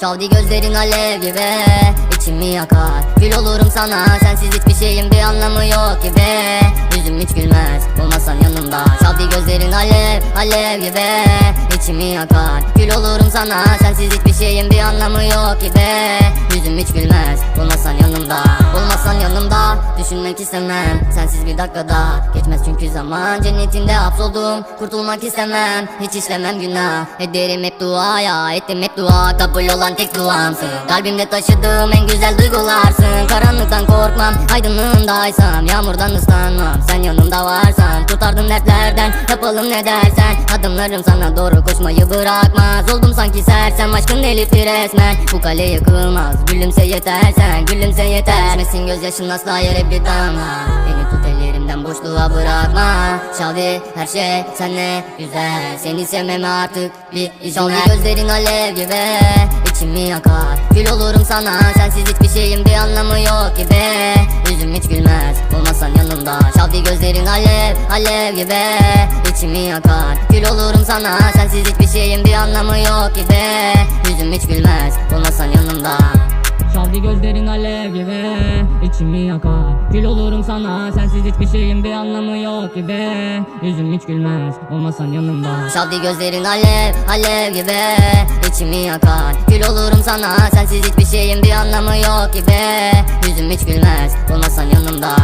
Şavdi gözlerin alev gibi içimi yakar. Gül olurum sana sensiz hiçbir şeyin bir anlamı yok gibi. Yüzüm hiç gülmez olmasan yanımda Şavdi gözlerin alev alev gibi. İçimi yakar. Gül olurum sana. Sensiz hiçbir şeyin bir anlamı yok gibi. Yüzüm hiç gülmez. Olmasan yanımda Olmasan yanımda. Düşünmek istemem. Sensiz bir dakikada. Geçmez çünkü zaman. Cennetinde hapsoldum. Kurtulmak istemem. Hiç işlemem günah. Ederim hep duaya Ettim hep dua. Kabul olan tek duamsın. Kalbimde taşıdığım en güzel duygularsın. Karanlıktan korkmam. Aydınlığındaysam Yağmurdan ıslanmam. Sen yanımda varsan Tutardın dertlerden yapalım ne dersen? Adımlarım sana doğru koşmayı bırakmaz. Oldum sanki sersem aşkın delirtti resmen. Bu kale yıkılmaz gülümse yeter sen Gülümse yeter. Düşmesin gözyaşın asla yere bir damla. Beni tut ellerimden boşluğa bırakma. Şavi her şey senle güzel. Seni sevmeme artık bir izin ver. Gözlerin alev gibi içimi yakar. Gül olurum sana sensiz hiçbir şeyin bir anlamı yok gibi gözlerin alev alev gibi. İçimi yakar. Gül olurum sana. Sensiz hiçbir şeyin bir anlamı yok gibi. Yüzüm hiç gülmez olmasan yanımda Şavdi gözlerin alev gibi. İçimi yakar. Gül olurum sana. Sensiz hiçbir şeyin bir anlamı yok gibi. Yüzüm hiç gülmez olmasan yanımda Şavdi gözlerin alev alev gibi. İçimi yakar. Gül olurum sana. Sensiz hiçbir şeyin bir anlamı yok gibi. Yüzüm hiç gülmez olmasan yanımda